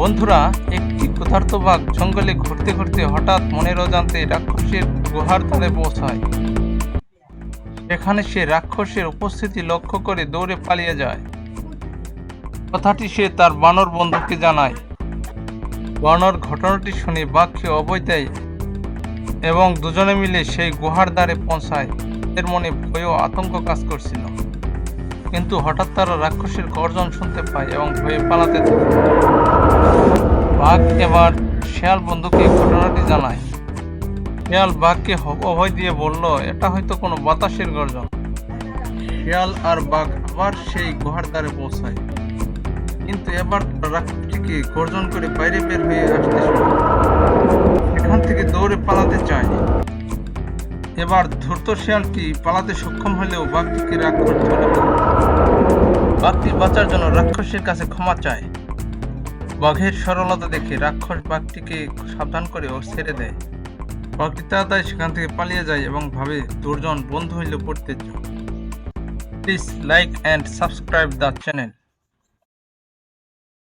বন্ধুরা, একটি বাঘ জঙ্গলে ঘুরতে ঘুরতে হঠাৎ মনের অজান্তে রাক্ষসের গুহার ধারে পৌঁছায়। সেখানে সে রাক্ষসের উপস্থিতি লক্ষ্য করে দৌড়ে পালিয়ে যায়। কথাটি সে তার বানর বন্ধুকে জানায়। বানর ঘটনাটি শুনে বাঘকে অভয় দেয় এবং দুজনে মিলে সেই গুহার দ্বারে পৌঁছায়। এর মনে ভয় ও আতঙ্ক কাজ করছিল। কিন্তু হঠাৎ তারা রাক্ষসের গর্জন শুনতে পায় এবং ভয়ে পালাতে থাকে। এবার শেয়াল বন্ধুকে ঘটনাটি জানায়। শেয়াল বাঘকে অভয় দিয়ে বলল, এটা হয়তো কোনো বাতাসের গর্জন। শেয়াল আর বাঘ আবার সেই গুহার দ্বারে পৌঁছায়। কিন্তু এবার রাক্ষসটিকে গর্জন করে বাইরে বের হয়ে আসতে শুরু এখান থেকে দৌড়ে পালাতে চায়। এবার ধূর্ত শেয়ালটি পালাতে সক্ষম হলেও বাঘটিকে রাক্ষস। বাঘটি বাঁচার জন্য রাক্ষসের কাছে ক্ষমা চায়। বাঘের সরলতা দেখে রাক্ষস বাঘটিকে সাবধান করে ও ছেড়ে দেয়। বাঘটি তাড়াতাড়ি সেখান থেকে পালিয়ে যায় এবং ভাবে দুর্জন বন্ধু হইলে পড়তে please like and subscribe the channel